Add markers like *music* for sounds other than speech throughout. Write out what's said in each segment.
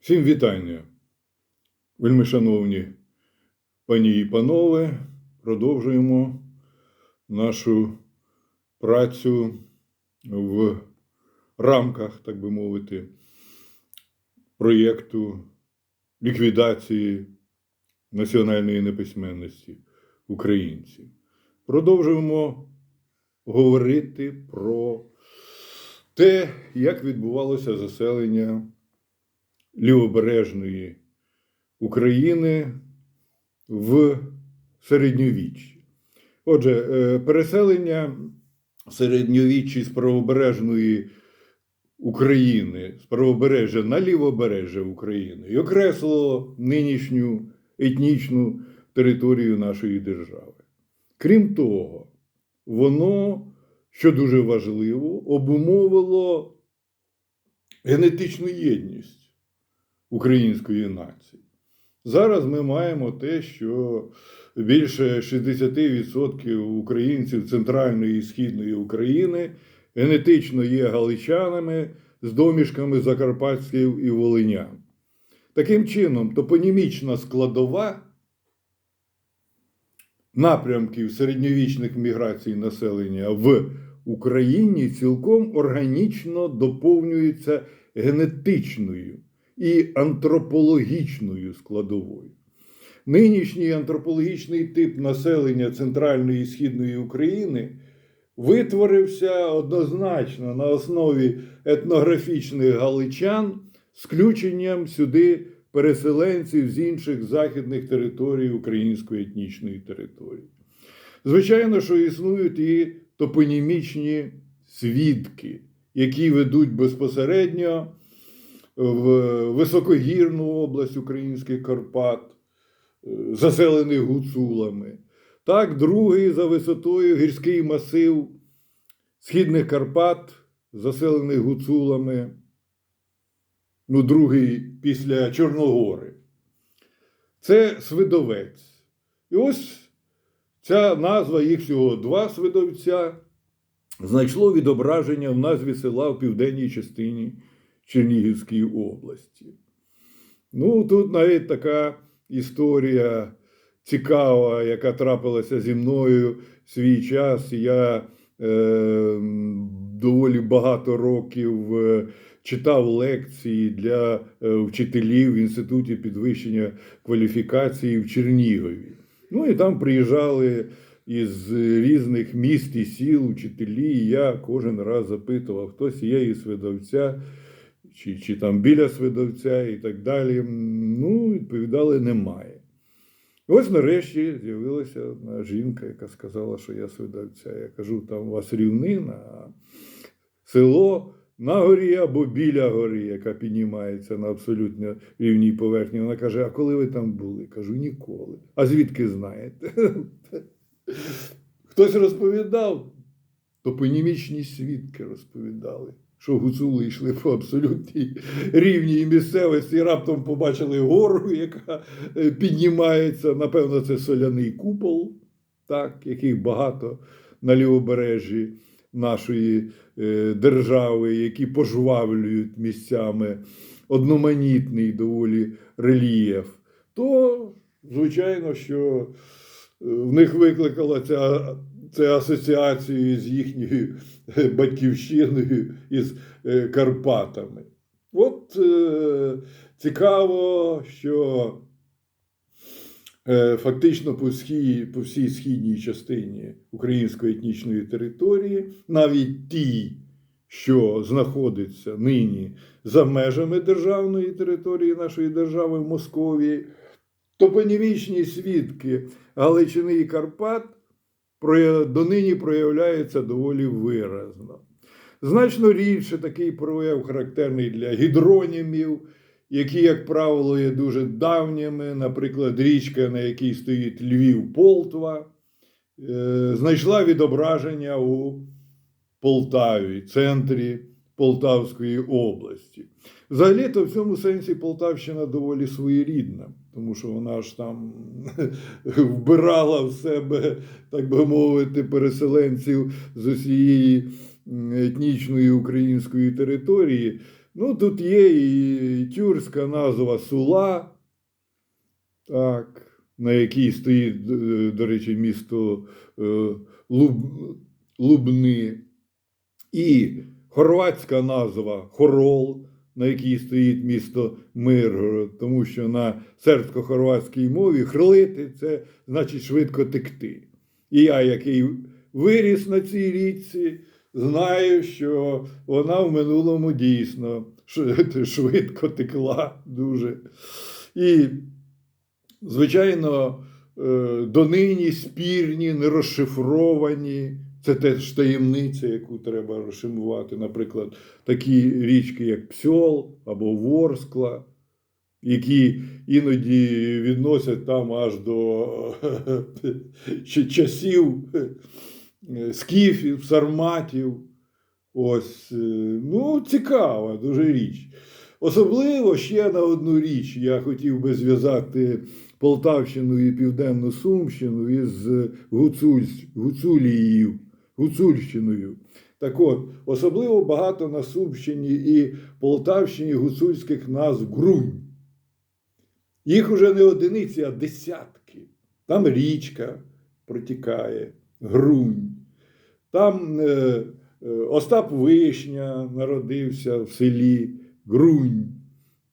Всім вітання, вельми шановні пані і панове. Продовжуємо нашу працю в рамках, так би мовити, проєкту ліквідації національної неписьменності українців. Продовжуємо говорити про те, як відбувалося заселення лівобережної України в середньовіччі. Отже, е, переселення середньовіччі з правобережної України, з правобережжя на лівобережжя України і окреслило нинішню етнічну територію нашої держави. Крім того, воно, що дуже важливо, обумовило генетичну єдність української нації. Зараз ми маємо те, що більше 60% українців Центральної і Східної України генетично є галичанами з домішками закарпатських і волинян. Таким чином, топонімічна складова напрямків середньовічних міграцій населення в Україні цілком органічно доповнюється генетичною і антропологічною складовою. Нинішній антропологічний тип населення Центральної і Східної України витворився однозначно на основі етнографічних галичан з включенням сюди переселенців з інших західних територій української етнічної території. Звичайно, що існують і топонімічні свідки, які ведуть безпосередньо в високогірну область українських Карпат, е, заселених гуцулами. Так, другий за висотою гірський масив східних Карпат, заселений гуцулами. Ну, другий після Чорногори. Це Свидовець. І ось ця назва, їх всього два свидовця, знайшло відображення в назві села в південній частині Чернігівській області. Ну, тут навіть така історія цікава, яка трапилася зі мною в свій час. Я е, доволі багато років е, читав лекції для е, вчителів в інституті підвищення кваліфікації в Чернігові. Ну і там приїжджали із різних міст і сіл вчителі. І я кожен раз запитував, хтось є із видавця чи, чи там біля Свидовця і так далі. Ну, відповідали, немає. Ось нарешті з'явилася жінка, яка сказала, що я Свидовця. Я кажу, там у вас рівнина, а село на горі або біля гори, яка піднімається на абсолютно рівній поверхні. Вона каже: А коли ви там були? Кажу, ніколи. А звідки знаєте? *laughs* Хтось розповідав, топонімічні свідки розповідали що гуцули йшли по абсолютній рівній місцевості, і раптом побачили гору, яка е, піднімається. Напевно, це соляний купол, так, яких багато на лівобережжі нашої е, держави, які пожвавлюють місцями одноманітний доволі рельєф. То, звичайно, що е, в них викликала ця це асоціацію з їхньою е, батьківщиною із е, Карпатами. От е, цікаво, що фактично по, схід, по всій східній частині української етнічної території, навіть ті, що знаходяться нині за межами державної території нашої держави в Московії, топонімічні свідки Галичини і Карпат донині проявляється доволі виразно. Значно рідше такий прояв характерний для гідронімів, які, як правило, є дуже давніми. Наприклад, річка, на якій стоїть Львів Полтва, е, знайшла відображення у Полтаві, центрі Полтавської області. Взагалі-то в цьому сенсі Полтавщина доволі своєрідна, тому що вона ж там *laughs* вбирала в себе, так би мовити, переселенців з усієї етнічної української території. Ну, тут є і тюркська назва Сула, так, на якій стоїть, до речі, місто е, Луб, Лубни, і хорватська назва Хорол, на якій стоїть місто Миргород, тому що на сербсько-хорватській мові хрлити це значить швидко текти. І я, який виріс на цій річці, знаю, що вона в минулому дійсно *laughs* швидко текла дуже. І, звичайно, е, донині спірні, нерозшифровані. Це теж таємниця, яку треба розшифрувати. Наприклад, такі річки, як Псьол або Ворскла, які іноді відносять там аж до часів скіфів, сарматів. Ось, е, ну, цікава дуже річ. Особливо ще на одну річ я хотів би зв'язати Полтавщину і Південну Сумщину із Гуцуль, Гуцулією, Гуцульщиною. Так от, особливо багато на Сумщині і Полтавщині гуцульських назв Грунь. Їх уже не одиниці, а десятки. Там річка протікає, Грунь. Там е, е, Остап Вишня народився в селі Грунь.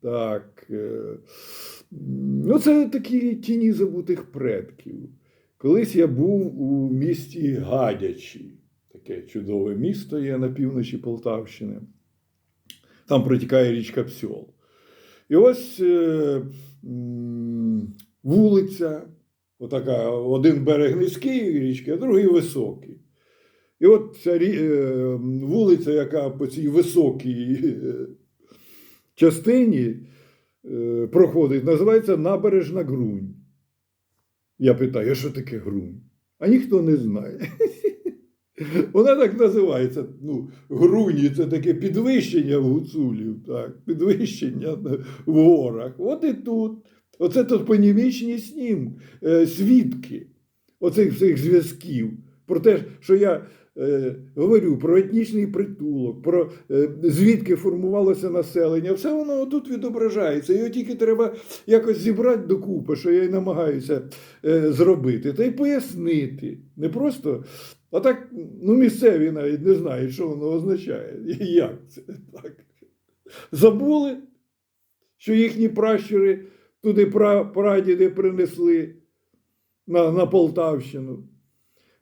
Так. Е, ну, це такі тіні забутих предків. Колись я був у місті Гадячі. Таке чудове місто є на півночі Полтавщини. Там протікає річка Псьол. І ось е, вулиця, отака, один берег низький річки, а другий високий. І от ця е, вулиця, яка по цій високій е, частині е, проходить, називається Набережна Грунь. Я питаю, що таке Грунь? А ніхто не знає. *laughs* Вона так називається. Ну, Груні це таке підвищення в гуцулів, так, підвищення в горах. От і тут. Оце тут понімічні снім, е, свідки оцих всіх зв'язків. Про те, що я говорю про етнічний притулок, про е, звідки формувалося населення, все воно тут відображається. Його тільки треба якось зібрати докупи, що я й намагаюся е, зробити, та й пояснити. Не просто, а так, ну, місцеві навіть не знають, що воно означає. І *laughs* Як це так? Забули, що їхні пращури туди прадіди принесли на, на Полтавщину.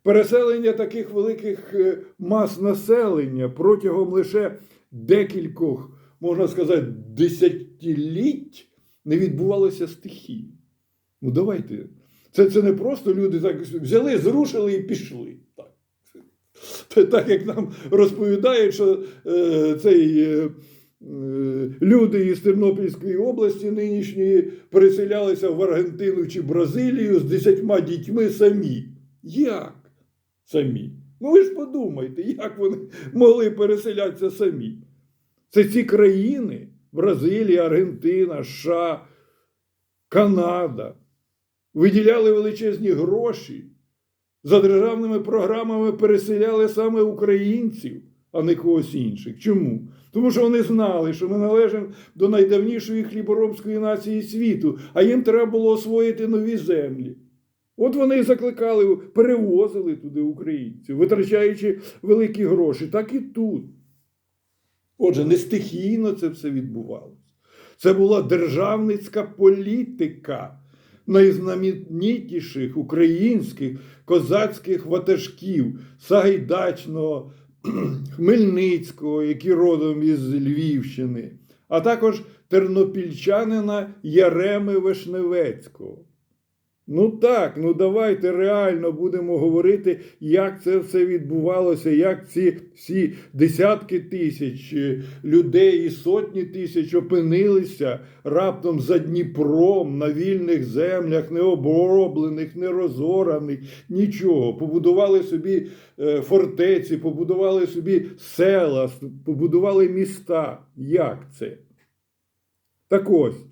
Переселення таких великих е, мас населення протягом лише декількох, можна сказати, десятиліть не відбувалося стихійно. Ну давайте. Це, це не просто люди так взяли, зрушили і пішли. Так, Це так як нам розповідають, що е, цей. Е, е, Люди із Тернопільської області нинішньої переселялися в Аргентину чи Бразилію з десятьма дітьми самі. Як? Самі. Ну ви ж подумайте, як вони могли переселятися самі. Це ці країни Бразилія, Аргентина, США, Канада виділяли величезні гроші. За державними програмами переселяли саме українців, а не когось інших. Чому? Тому що вони знали, що ми належимо до найдавнішої хліборобської нації світу, а їм треба було освоїти нові землі. От вони і закликали, перевозили туди українців, витрачаючи великі гроші. Так і тут. Отже, не стихійно це все відбувалося. Це була державницька політика найзнаменітіших українських козацьких ватажків Сагайдачного, *clears throat* Хмельницького, які родом із Львівщини, а також тернопільчанина Яреми Вишневецького. Ну так, ну давайте реально будемо говорити, як це все відбувалося, як ці всі десятки тисяч е, людей і сотні тисяч опинилися раптом за Дніпром на вільних землях, необроблених, нерозораних, нічого. Побудували собі е, фортеці, побудували собі села, побудували міста. Як це? Так ось.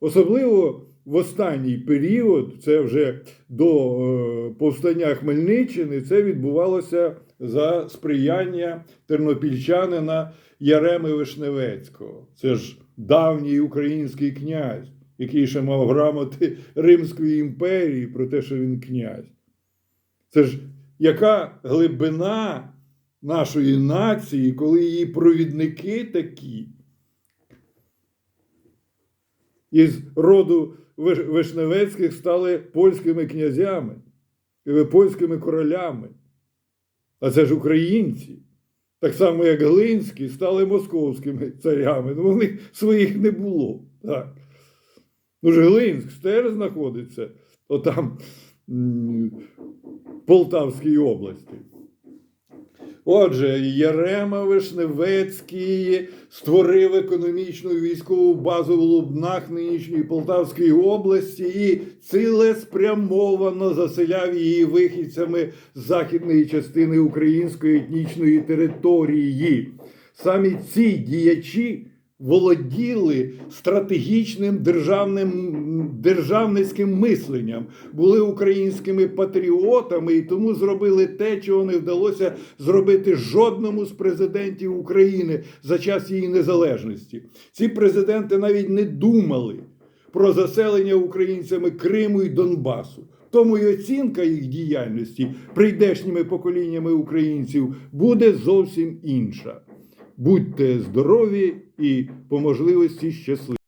Особливо в останній період, це вже до е, повстання Хмельниччини, це відбувалося за сприяння тернопільчанина Яреми Вишневецького. Це ж давній український князь, який ще мав грамоти Римської імперії про те, що він князь. Це ж яка глибина нашої нації, коли її провідники такі із роду Вишневецьких стали польськими князями, е, польськими королями. А це ж українці. Так само, як Глинські стали московськими царями. Ну, них своїх не було. Так. Ну ж Глинськ теж знаходиться отам в Полтавській області. Отже, Ярема Вишневецький створив економічну військову базу в Лубнах нинішньої Полтавської області і цілеспрямовано заселяв її вихідцями з західної частини української етнічної території. Самі ці діячі володіли стратегічним державним державницьким мисленням, були українськими патріотами і тому зробили те, чого не вдалося зробити жодному з президентів України за час її незалежності. Ці президенти навіть не думали про заселення українцями Криму і Донбасу. Тому й оцінка їх діяльності прийдешніми поколіннями українців буде зовсім інша. Будьте здорові і по можливості щасливі.